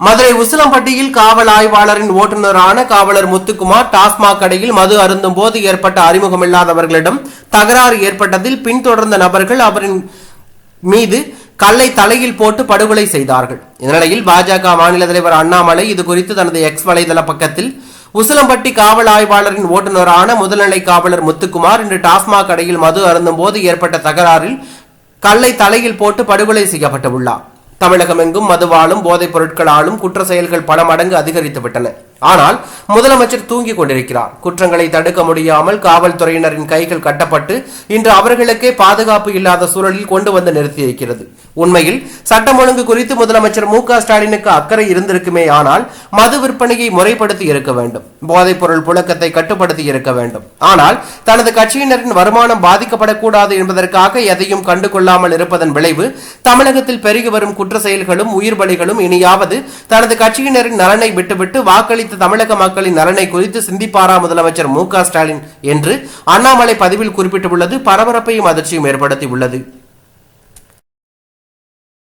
மதுரை உசிலம்பட்டியில் காவல் ஆய்வாளரின் ஓட்டுநரான காவலர் முத்துக்குமார் டாஸ்மாக் கடையில் மது அருந்தும் போது ஏற்பட்ட அறிமுகமில்லாதவர்களிடம் தகராறு ஏற்பட்டதில் பின்தொடர்ந்த நபர்கள் அவரின் மீது கல்லை தலையில் போட்டு படுகொலை செய்தார்கள். இந்நிலையில் பாஜக மாநில தலைவர் அண்ணாமலை இது குறித்து தனது எக்ஸ் வலைதள பக்கத்தில் உசிலம்பட்டி காவல் ஆய்வாளரின் ஓட்டுநரான முதல்நிலை காவலர் முத்துக்குமார் இன்று டாஸ்மாக் கடையில் மது அருந்தும் போது ஏற்பட்ட தகராறில் கல்லை தலையில் போட்டு படுகொலை செய்யப்பட்டுள்ளார் தமிழகமெங்கும் மதுவாலும் போதைப் பொருட்களாலும் குற்ற செயல்கள் பல மடங்கு அதிகரித்து விட்டன ஆனால் முதலமைச்சர் தூங்கிக் கொண்டிருக்கிறார். குற்றங்களை தடுக்க முடியாமல் காவல்துறையினரின் கைகள் கட்டப்பட்டு இன்று அவர்களுக்கே பாதுகாப்பு இல்லாத சூழலில் கொண்டு வந்து நிறுத்தியிருக்கிறது உண்மையில் சட்டம் ஒழுங்கு குறித்து முதலமைச்சர் மு ஸ்டாலினுக்கு அக்கறை இருந்திருக்குமே ஆனால் மது விற்பனையை முறைப்படுத்தி இருக்க வேண்டும். போதைப் பொருள் புழக்கத்தை கட்டுப்படுத்தி இருக்க வேண்டும். ஆனால் தனது கட்சியினரின் வருமானம் பாதிக்கப்படக்கூடாது என்பதற்காக எதையும் கண்டுகொள்ளாமல் இருப்பதன் விளைவு தமிழகத்தில் பெருகி வரும் குற்ற செயல்களும் உயிர் பலிகளும் இனியாவது தனது கட்சியினரின் நலனை விட்டுவிட்டு அனைத்து தமிழக மக்களின் நலனை குறித்து சிந்திப்பாரா முதலமைச்சர் மு ஸ்டாலின் என்று அண்ணாமலை பதிவில் குறிப்பிட்டுள்ளது. பரபரப்பையும் அதிர்ச்சியும் ஏற்படுத்தியுள்ளது.